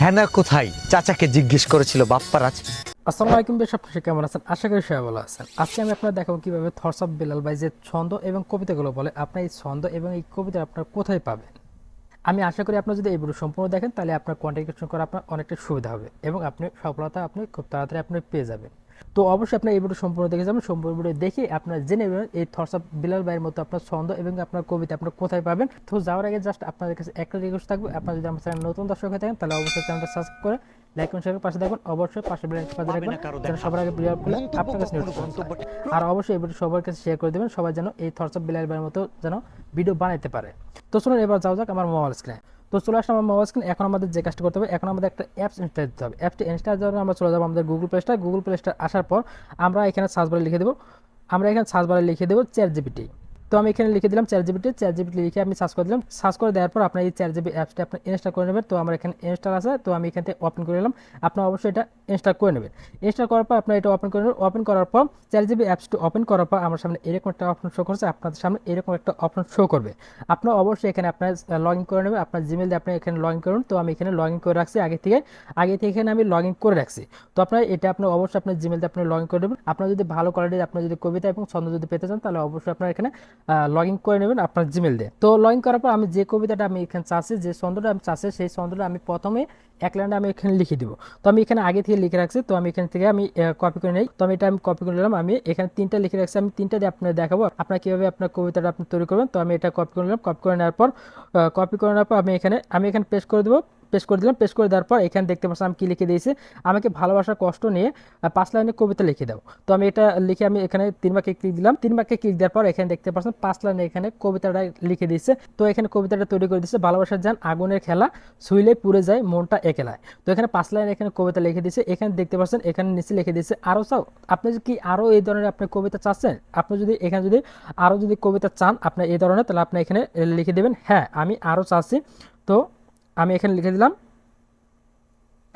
হ্যানা কোথায়? চাচাকে জিজ্ঞেস করেছিল বাপ্পারাজ আসসালামু আলাইকুম বেশ আপনারা কেমন আছেন? আশা করি সবাই ভালো আছেন। আজকে আমি আপনার দেখাবো কীভাবে থর্স অফ বেলাল ভাই যে ছন্দ এবং কবিতাগুলো বলে আপনার এই ছন্দ এবং এই কবিতা আপনার কোথায় পাবেন। আমি আশা করি আপনার যদি এই ভিডিও সম্পূর্ণ দেখেন, তাহলে আপনার কন্টেন্ট ক্রিয়েশন করা আপনার অনেকটা সুবিধা হবে এবং আপনি সফলতা আপনি খুব তাড়াতাড়ি আপনি পেয়ে যাবেন। তো অবশ্যই আপনার এই ভিডিও সম্পূর্ণ দেখে যাবেন সম্পূর্ণ ভিডিও দেখে আপনার জেনে নেবেন এই অফ বিলাল ভাইয়ের মতো আপনার ছন্দ এবং আপনার কবিতা আপনার কোথায় পাবেন। তো যাওয়ার আগে জাস্ট আপনাদের কাছে একটা রিকোয়েস্ট থাকবে। আপনার যদি আমার চ্যানেল নতুন দর্শক হয়ে থাকেন তাহলে অবশ্যই চ্যানেলটা সাবস্ক্রাইব করে লাইক এবং শেয়ার পাশে দেখবেন অবশ্যই পাশে বেল বাজিয়ে রাখবেন যেন সবার আগে ভিডিও আপলোড আপনার কাছে। আর অবশ্যই এই ভিডিও সবার কাছে শেয়ার করে দেবেন সবাই যেন এই অফ বিলাল ভাইয়ের মতো যেন ভিডিও বানাইতে পারে। তো চলুন এবার যাও যাক আমার মোবাইল স্ক্রিনে তো চলে আসলাম আমার মোবাইল স্ক্রিন এখন আমাদের যে কাজটা করতে হবে, এখন আমাদের একটা অ্যাপস ইনস্টল দিতে হবে। অ্যাপটি ইনস্টল দেওয়ার আমরা চলে যাব আমাদের Google Play Store Google Play Store আসার পর আমরা এখানে সার্চ বারে লিখে দেবো। আমরা এখানে সার্চ বারে লিখে দেবো চ্যাট জিপিটি তো আমি এখানে লিখে দিলাম চ্যাট জিপিটি চ্যাট জিপিটি লিখে আমি সার্চ করে দিলাম। সার্চ করে দেওয়ার পর আপনার এই চ্যাট জিবি অ্যাপসটা আপনি ইনস্টল করে নেবেন। তো আমার এখানে ইনস্টল আছে, তো আমি এখান থেকে ওপেন করে নিলাম। আপনার অবশ্যই এটা ইনস্টল করে নেবেন। ইনস্টল করার পর আপনার এটা ওপেন করে নেবেন। ওপেন করার পর চ্যাট জিবি অ্যাপসটি ওপেন করার পর আমার সামনে এরকম একটা অপশন শো করছে, আপনাদের সামনে এরকম একটা অপশন শো করবে। আপনার অবশ্যই এখানে আপনার লগ ইন করে নেবেন। আপনার জিমেল দিয়ে আপনি এখানে লগ ইন করুন। তো আমি এখানে লগ ইন করে রাখছি, আগে থেকে আগে থেকে এখানে আমি লগ ইন করে রাখছি। তো আপনার এটা আপনি অবশ্যই আপনার দিয়ে আপনি লগ ইন করে নেবেন। আপনার যদি ভালো কোয়ালিটির আপনার যদি কবিতা এবং ছন্দ যদি পেতে চান, তাহলে অবশ্যই আপনার এখানে লগ ইন করে নেবেন আপনার জিমেল দিয়ে। তো লগ ইন করার পর আমি যে কবিতাটা আমি এখানে চাচ্ছি, যে ছন্দটা আমি চাচ্ছি, সেই ছন্দটা আমি প্রথমে এক লাইনে আমি এখানে লিখে দিব। তো আমি এখানে আগে থেকে লিখে রাখছি, তো আমি এখান থেকে আমি কপি করে নিই। তো আমি এটা আমি কপি করে নিলাম, আমি এখানে তিনটা লিখে রাখছি, আমি তিনটা দিয়ে আপনার দেখাবো আপনার কীভাবে আপনার কবিতাটা আপনি তৈরি করবেন। তো আমি এটা কপি করে নিলাম কপি করে নেওয়ার পর কপি করে নেওয়ার পর আমি এখানে আমি এখানে পেস্ট করে দেবো। পেস্ট করে দিলাম পেস্ট করে দেওয়ার পর এখানে দেখতে পাচ্ছি আমি কী লিখে দিয়েছি। আমাকে ভালোবাসার কষ্ট নিয়ে পাঁচ লাইনে কবিতা লিখে দাও। তো আমি এটা লিখে আমি এখানে তিন বাক্যে ক্লিক দিলাম। তিন বাক্যে ক্লিক দেওয়ার পর এখানে দেখতে পাচ্ছেন পাঁচ লাইনে এখানে কবিতাটা লিখে দিয়েছে। তো এখানে কবিতাটা তৈরি করে দিয়েছে, ভালোবাসার যান আগুনের খেলা শুইলে পুড়ে যায়, মনটা একেলায়। তো এখানে পাঁচ লাইনে এখানে কবিতা লিখে দিয়েছে। এখানে দেখতে পাচ্ছেন এখানে নিচে লিখে দিয়েছে আরও চাও, আপনি কি আরও এই ধরনের আপনি কবিতা চাচ্ছেন? আপনি যদি এখানে যদি আরও যদি কবিতা চান, আপনি এই ধরনের, তাহলে আপনি এখানে লিখে দেবেন হ্যাঁ আমি আরও চাচ্ছি। তো আমি এখানে লিখে দিলাম।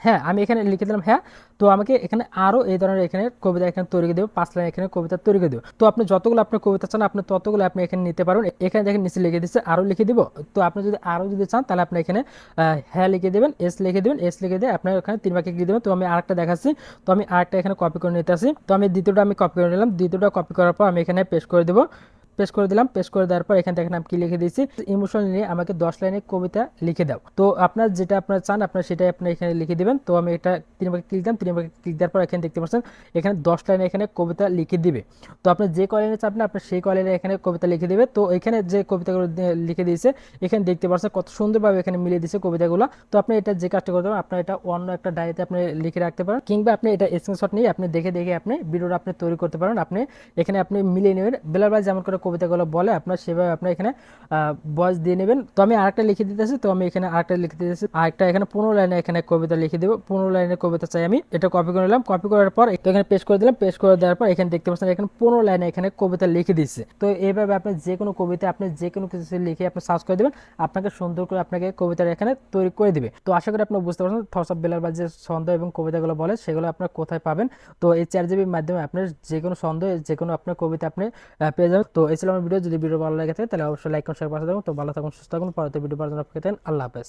হ্যাঁ আমি এখানে লিখে দিলাম হ্যাঁ। তো আমাকে এখানে আরও এই ধরনের এখানে কবিতা এখানে তৈরি করে দেবো, পাঁচ লাইন এখানে কবিতা তৈরি করে দেবো। তো আপনি যতগুলো আপনার কবিতা চান, আপনি ততগুলো আপনি এখানে নিতে পারবেন এখানে দেখেন নিচে লিখে দিচ্ছে আরও লিখে দিব। তো আপনি যদি আরও যদি চান, তাহলে আপনি এখানে হ্যাঁ লিখে দেবেন, এস লিখে দেবেন, এস লিখে দিয়ে আপনার এখানে তিন বাক্যে লিখে দেবেন। তো আমি আরেকটা দেখাচ্ছি। তো আমি আরেকটা এখানে কপি করে নিতে আসি। তো আমি দ্বিতীয়টা আমি কপি করে নিলাম। দ্বিতীয়টা কপি করার পর আমি এখানে পেস্ট করে দেবো। পেস্ট করে দিলাম পেস্ট করে দেওয়ার পর এখানে দেখেন আমি কি লিখে দিয়েছি? ইমোশন নিয়ে আমাকে দশ লাইনের কবিতা লিখে দাও। তো আপনার যেটা আপনার চান, আপনার সেটাই আপনি এখানে লিখে দিবেন। তো আমি এটা তিন ভাগে ক্লিক দিলাম, তিন ভাগে ক্লিক দেওয়ার পর এখানে দেখতে পাচ্ছেন, এখানে দশ লাইনে এখানে কবিতা লিখে দিবে। তো আপনি যে কলাইনে চাপবেন আপনার সেই কলাইনে এখানে কবিতা লিখে দেবে। তো এখানে যে কবিতাগুলো লিখে দিয়েছে, এখানে দেখতে পাচ্ছেন কত সুন্দরভাবে এখানে মিলিয়ে দিয়েছে কবিতাগুলো। তো আপনি এটা যে কাজটা করতে পারেন, আপনার এটা অন্য একটা ডায়েরিতে আপনি লিখে রাখতে পারেন, কিংবা আপনি এটা স্ক্রিনশট নিয়ে আপনি দেখে দেখে আপনি ভিডিওটা আপনি তৈরি করতে পারেন। আপনি এখানে আপনি মিলিয়ে নেবেন। বেলার যেমন করে কবিতাগুলো বলে, আপনার সেভাবে আপনি এখানে বয়স দিয়ে নেবেন। তো আমি আরেকটা লিখে দিতেছি, তো আমি এখানে আরেকটা লিখে দিতেছি। আরেকটা এখানে পনেরো লাইনে এখানে কবিতা লিখে দেবো। পনেরো লাইনের কবিতা চাই আমি, এটা কপি করে নিলাম। কপি করার পর, তো এখানে পেস্ট করে দিলাম। পেস্ট করে দেওয়ার পর, এখানে দেখতে পাচ্ছেন এখানে পনেরো লাইনে এখানে কবিতা লিখে দিচ্ছে তো এইভাবে আপনি যে কোনো কবিতা, আপনি যে কোনো কিছু লিখে আপনি সার্চ করে দেবেন। আপনাকে সুন্দর করে আপনাকে কবিতাটা এখানে তৈরি করে দিবে। তো আশা করি আপনি বুঝতে পারছেন থটস অফ বেলার বা যে ছন্দ এবং কবিতাগুলো বলে, সেগুলো আপনার কোথায় পাবেন? তো এই চার জিবির মাধ্যমে আপনার যে কোনো ছন্দ, যে কোনো আপনার কবিতা আপনি পেয়ে যাবেন। তো এই ছিল আমার ভিডিও, যদি ভিডিও ভালো লাগে থাকে, তাহলে অবশ্যই লাইক করুন শেয়ার পাশে দেবেন তো ভালো থাকুন, সুস্থ থাকুন। পরবর্তী ভিডিও পাওয়ার জন্য আল্লাহ হাফেজ।